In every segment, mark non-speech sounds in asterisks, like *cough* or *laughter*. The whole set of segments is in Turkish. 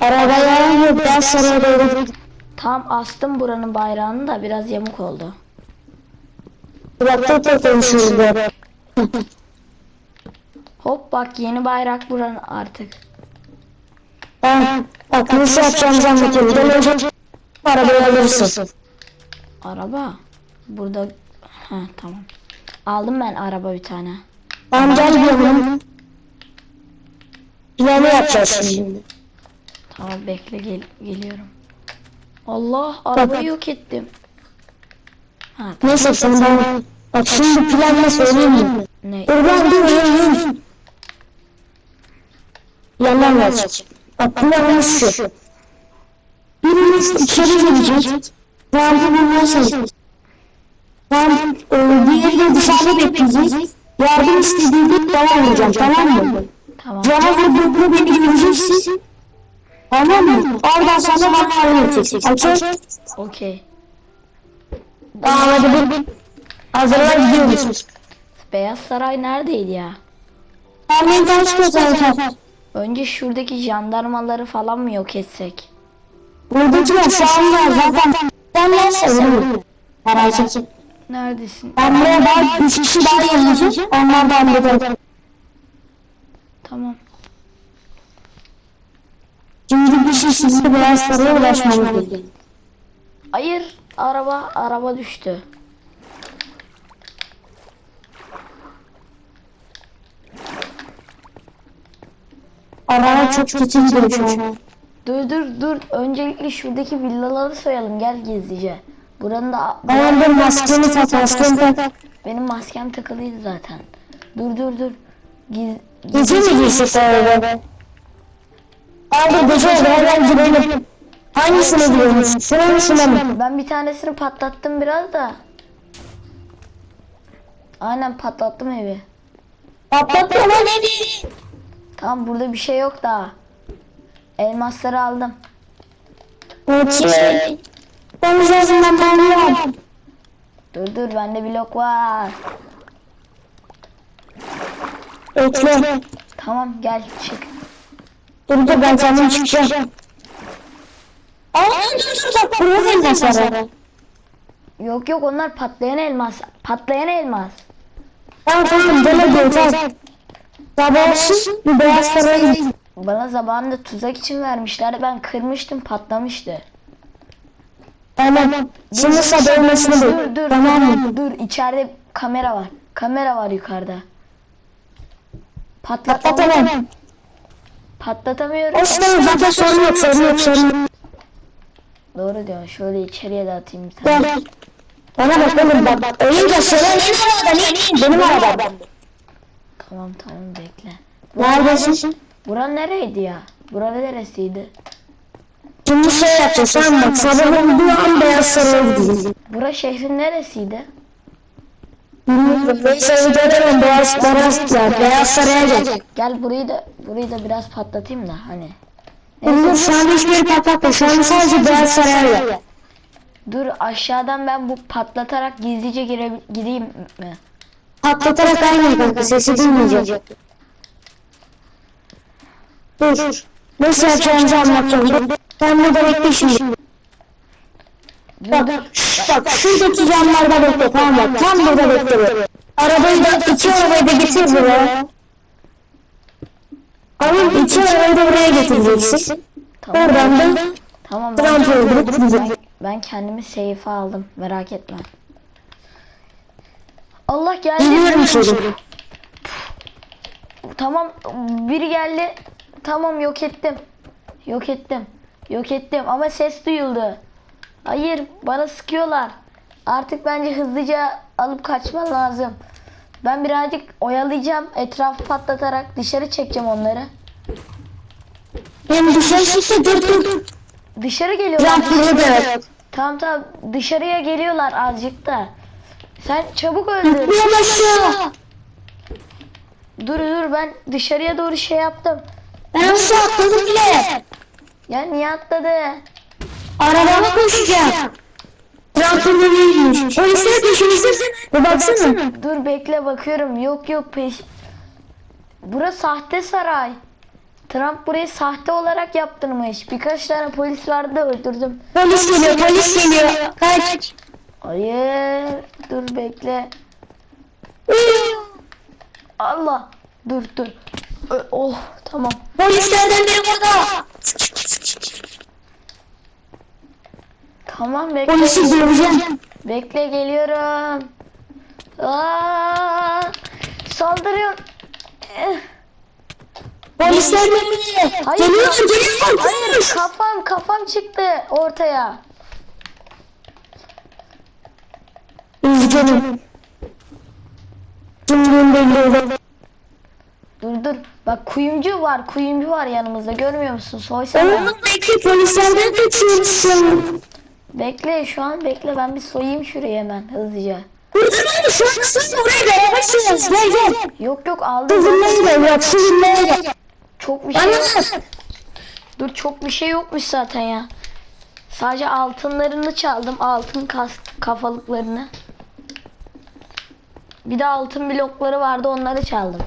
Arabaya yok ben saraya doğru Tam astım buranın bayrağını da biraz yamuk oldu. Kulakta takılmışız be. Hop bak yeni bayrak buranın artık. Ben bak nasıl yapacağımızı anlatıyorum. Gel önce arabayı alırsın. Araba. Burada. Ha tamam. Aldım ben araba bir tane. Tamam gel yanıma. Planı yapacağız şimdi. Tamam bekle gel geliyorum. Allah arabayı yok ettim. Ha. Neyse sen ben bak şimdi plan ne söyleyeyim mi? Ne? Dur dur dur. Yandan gelecek. Bak planımız şu. Birimiz içeri girecek. Rampa bulmaya çalışacak. Ben e, diğeri de dışarıda bekleyecek. Yardım istediğinde bana vuracağım tamam mı? Tamam. Cana vurduğunda beni göreceksin. Tamam mı? Oradan sonra bana yardım edeceksin. Okey? Okey. Tamam hadi bir hazırlar gidiyoruz. Beyaz Saray neredeydi ya? Ermeni tanışmıyor zaten. Önce şuradaki jandarmaları falan mı yok etsek? Buradakiler şu an var zaten. Sen ne söylüyorsun? Merak etme. Neredesin? Ben buraya daha üç kişi daha yazacağım. Onlar da hallederim. Tamam. Şimdi bir şey şimdi beyaz sarıya ulaşmamız gerekiyor. Hayır. Araba araba düştü. Araba çok kötü gidiyor şu an. Dur dur dur. Öncelikle şuradaki villaları soyalım. Gel gizlice. Buranın da Tamam dur maskeni tak maskeni tak. benim maskem takılıydı zaten. Dur dur dur. Giz, Gece mi girsek araba? Abi gece oldu hemen girelim. Hangisine giriyormuş? Şuna mı şuna mı? Ben bir tanesini patlattım biraz da. Aynen patlattım evi. Patlattı lan evi. Tamam burada bir şey yok daha. Elmasları aldım. Okey. Dur dur bende blok var. Bekle. Tamam gel çık. Dur dur ben kendim çıkacağım. Aa dur dur. Yok yok onlar patlayan elmas. Patlayan elmas. Tamam tamam gel hadi tamam. Sabah olsun bir beyaz saraya. Bana zamanında tuzak için vermişlerdi. Ben kırmıştım patlamıştı. Tamam. Şimdi sabah olmasını Dur bul. dur Tamam mı? dur içeride kamera var. Kamera var yukarıda. Patlat Patlatamam. Patlatamıyorum. Olsun zaten sorun yok sorun yok sorun yok. Doğru diyorsun. Şöyle içeriye de atayım bir tane. Gel. Bana bak oğlum bak bak. Ölünce söyle benim arabam. Benim arabam. Tamam tamam bekle. Neredesin? Bura nereydi ya? Bura neresiydi? Şimdi şey yapacağız tamam bak. Sabah olduğu an beyaz saraya gideceğiz. Bura şehrin neresiydi? Neyse gidelim beyaz beyaz ya beyaz saraya gel. Gel burayı da burayı da biraz patlatayım da hani. Dur şu an hiçbir yeri patlatma. Şu an sadece beyaz saraya gel. Dur aşağıdan ben bu patlatarak gizlice gire, gireyim mi? Patlatarak aynen kanka sesi duymayacak. Dur. Nasıl yapacağımızı anlatacağım. Sen burada bekle şimdi. Bak, bak şuradaki camlarda bekle tamam mı? Tam burada bekle. be. Arabayı da iki arabayı da getir buraya. Oğlum iki da buraya getireceksin. Tamam. Oradan da Tamam ben, ben, ben kendimi safe'e aldım. Merak etme. Allah geldi. Biliyorum seni. Tamam biri geldi. Tamam yok ettim. Yok ettim. Yok ettim ama ses duyuldu. Hayır bana sıkıyorlar. Artık bence hızlıca alıp kaçman lazım. Ben birazcık oyalayacağım. Etrafı patlatarak dışarı çekeceğim onları. Hem dışarı çıktı dur dur. Dışarı geliyorlar. Burada yok. Tamam tamam dışarıya geliyorlar azıcık da. Sen çabuk öldür. Dur dur ben dışarıya doğru şey yaptım. Ben nasıl atladım bile. Ya niye atladı? Arabama koşacağım. Trump'ın önüymüş. Polisler peşimizde. Bir baksana. Dur bekle bakıyorum. Yok yok peş. Burası sahte saray. Trump burayı sahte olarak yaptırmış. Birkaç tane polis vardı da öldürdüm. Polis geliyor polis geliyor. Kaç. Hayır. Dur bekle. Allah. Dur dur. Oh tamam. Polislerden biri burada. Tamam bekle. Polisi göreceğim. Bekle geliyorum. Aa, saldırıyor. Eh, Polislerden biri. Hayır. Geliyor geliyor. Hayır kafam kafam çıktı ortaya. Üzgünüm. Dur dur. Bak kuyumcu var kuyumcu var yanımızda görmüyor musun? Soysana. Oğlum bekle polislerden kaçıyorsun. Bekle şu an bekle ben bir soyayım şurayı hemen hızlıca. Var şu an. Gel gel. Yok yok aldım. Gel gel. Çok bir şey Bana yok. Dur çok bir şey yokmuş zaten ya. Sadece altınlarını çaldım. Altın kas kafalıklarını. Bir de altın blokları vardı onları çaldım.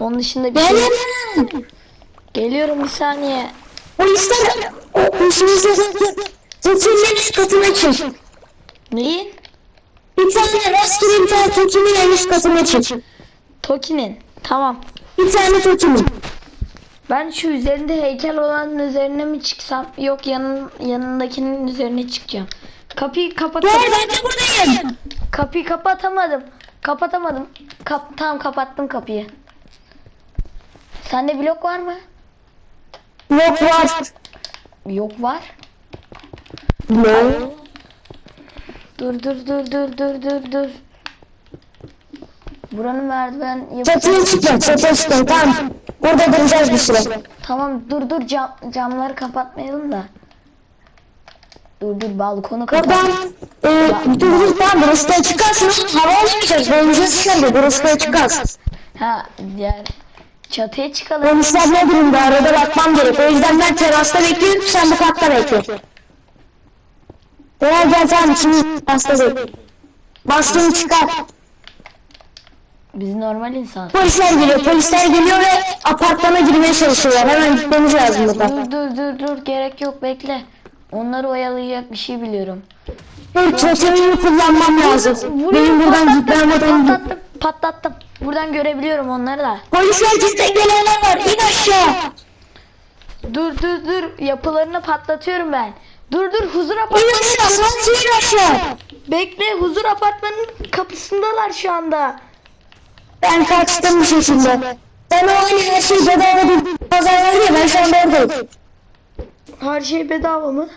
Onun dışında bir şey yok. gel. Geliyorum bir saniye. Polisler o Tekin'in üst katına çık. Neyin? Bir tane rastgele bir tane Tekin'in en üst katına çık. Toki'nin. Tamam. Bir tane Tekin'in. Ben şu üzerinde heykel olanın üzerine mi çıksam? Yok yanın yanındakinin üzerine çıkacağım. Kapıyı Gel kapatamadım. ben de buradayım. Kapıyı kapatamadım. Kapatamadım. Kap tamam kapattım kapıyı. Sende blok var mı? Yok var. Yok var. Ne? Dur dur dur dur dur dur dur. Buranın merdiven Çatıya yapacağız. çıkma çatıya tamam. Burada duracağız bir süre. Tamam dur dur cam, camları kapatmayalım da. Dur dur balkonu kapat. Buradan e, dur dur tamam burası da çıkarsın. Hava alamayacağız. Boyunca şimdi burası da çıkarsın. Ha diğer çatıya çıkalım. Polisler ne durumda arada bakmam gerek. O yüzden ben terasta bekliyorum sen bu katta bekle. Gel gel tamam şimdi terasta bekle. Baskını çıkar. Biz normal insan. Polisler geliyor polisler geliyor ve apartmana girmeye çalışıyorlar. Hemen gitmemiz lazım buradan. Dur dur dur dur gerek yok bekle. Onları oyalayacak bir şey biliyorum. Dur çatıyı kullanmam lazım. Benim buradan gitmem patlattım, lazım. patlattım, patlattım. Buradan görebiliyorum onları da. Polisler destekleyenler var. İn aşağı. Dur dur dur yapılarını patlatıyorum ben. Dur dur huzur apartmanı. Bekle huzur apartmanının kapısındalar şu anda. Ben kaçtım şekilde. Ben o hani her şey bedava bir pazar var ya ben şu anda oradayım. Her şey bedava mı?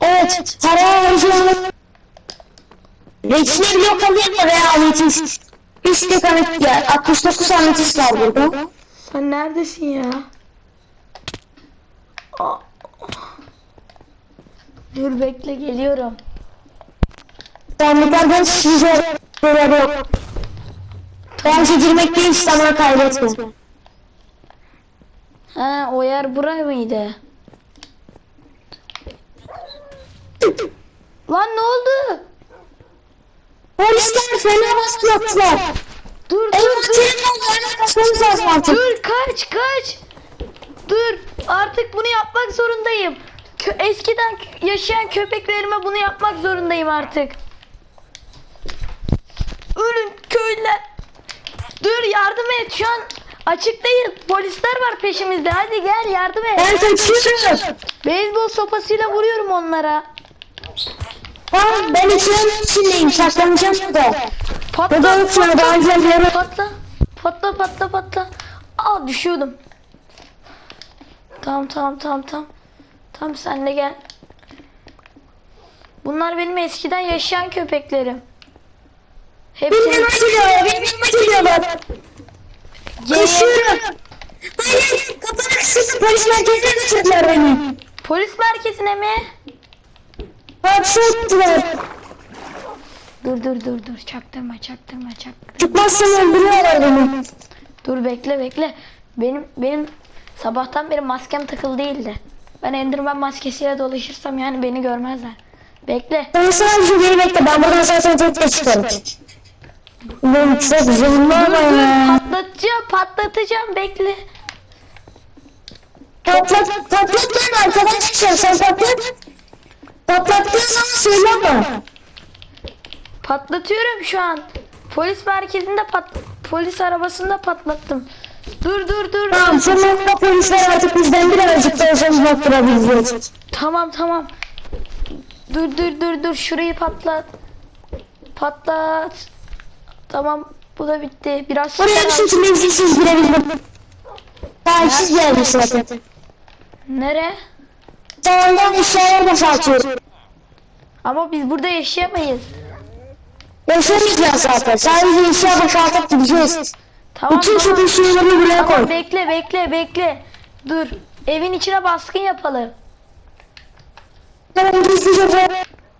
Evet. Para harcayalım. Reçine blok alayım da veya ametist. İşte kanıt ya. 69 ametist var burada. Sen neredesin ya? Aa. Dur bekle geliyorum. Sandıklardan size şeyler yok. Bence girmek değil zaman kaybetme. Ha o yer bura mıydı? Lan ne oldu? Polisler fena baskı yaptılar. Dur dur dur. Dur kaç kaç. Dur artık bunu yapmak zorundayım. Kö- eskiden yaşayan köpeklerime bunu yapmak zorundayım artık. Ölün köylüler. Dur yardım et şu an açıktayız. Polisler var peşimizde. Hadi gel yardım et. Ben kaçıyorum. Beyzbol sopasıyla vuruyorum onlara. Tamam ben içinin içindeyim. Saklanacağım burada. Patla daha önce bir yere... patla. Patla patla patla. Aa düşüyordum. Tamam tamam tamam tamam. Tamam sen de gel. Bunlar benim eskiden yaşayan köpeklerim. Benim Hepsi yanıma geliyorlar. Benim yanıma geliyorlar. Koşuyorum. Hayır. Kapının kısıtlı polis merkezine götürdüler beni. polis merkezine mi? Hapse. Dur dur dur dur çaktırma çaktırma çaktırma. Çıkmazsam öldürüyorlar beni. Dur bekle bekle. Benim benim sabahtan beri maskem takılı değildi. Ben Enderman maskesiyle dolaşırsam yani beni görmezler. Bekle. Sen sadece beni bekle. Ben buradan zaten tek tek çıkarım. Ben çok ya. patlatacağım patlatacağım bekle. Patlat, patlat lan arkadan çıkacağım sen patlat. Patlattığın zaman söyle ama. Patlatıyorum şu an. Polis merkezinde pat polis arabasında patlattım. Dur dur dur. Tamam sonunda polisler artık bizden birazcık da olsa uzak durabilecek. Tamam tamam. Dur dur dur dur şurayı patlat. Patlat. Tamam bu da bitti. Biraz Buraya bir seçim meclisiz girebildim. Takipsiz gelmiş zaten. Nere? Sağından eşyaya boşaltıyorum. Ama biz burada yaşayamayız. Yaşamayacağız zaten. Sadece eşya boşaltıp gideceğiz. Tamam Bütün şu tamam. eşyaları buraya Tamam koy. bekle bekle bekle. Dur. Evin içine baskın yapalım. Tamam gizlice buraya.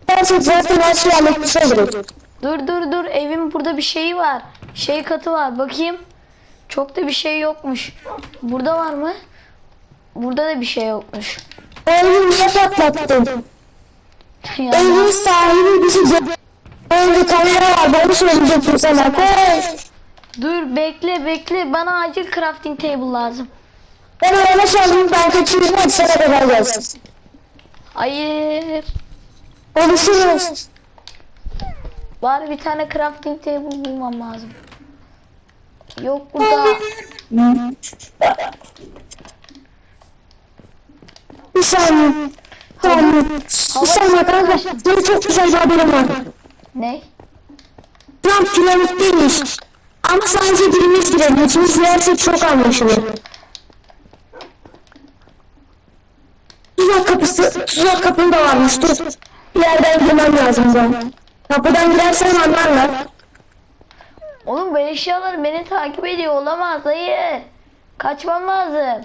Gerçek zaten her şeyi halletmiş oluruz. Dur dur dur. Evin burada bir şeyi var. Şey katı var. Bakayım. Çok da bir şey yokmuş. Burada var mı? Burada da bir şey yokmuş. Oğlum niye patlattın? Evin *laughs* sahibi bizi gö- Evde kamera var. Bana söyleyecektim sana. Koş. Dur bekle bekle. Bana acil crafting table lazım. Ben araba çaldım. Ben kaçıyorum. Hadi sana kadar gelsin. Hayır. Konuşuruz. Var bir tane crafting table bulmam lazım. Yok burada. Bir saniye. Tamam. Bir saniye kanka. Benim çok güzel bir haberim var. Ne? Trump piramitteymiş. Ama sadece birimiz girelim. İkimiz girersek çok anlaşılır. Tuzak kapısı, tuzak kapım da varmış. Dur. Bir yerden girmem lazım ben. Kapıdan girersem anlarlar. Oğlum bu eşyalar beni takip ediyor olamaz hayır. Kaçmam lazım.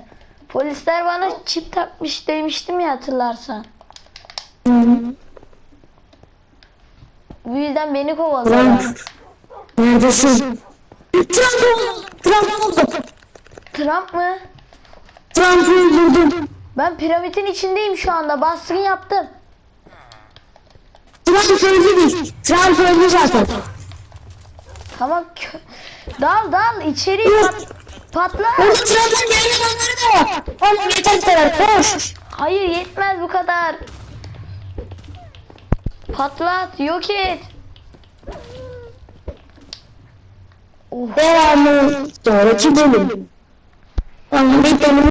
Polisler bana çip takmış demiştim ya hatırlarsan. Bu yüzden beni kovalıyorlar. Trump. Neredesin? Trump buldum. Trump buldum. Trump mı? Trump'ı öldürdüm. Ben piramidin içindeyim şu anda. Baskın yaptım. Trump öldü değil. Trump öldü zaten. Tamam. Dal dal içeri pat patla. Orada Trump'ın diğer adamları da var. Oğlum yeter kadar. Koş. Hayır yetmez bu kadar. Patlat yok et. Oh, Devamı. Sonraki bölüm. Tamam bir bölüm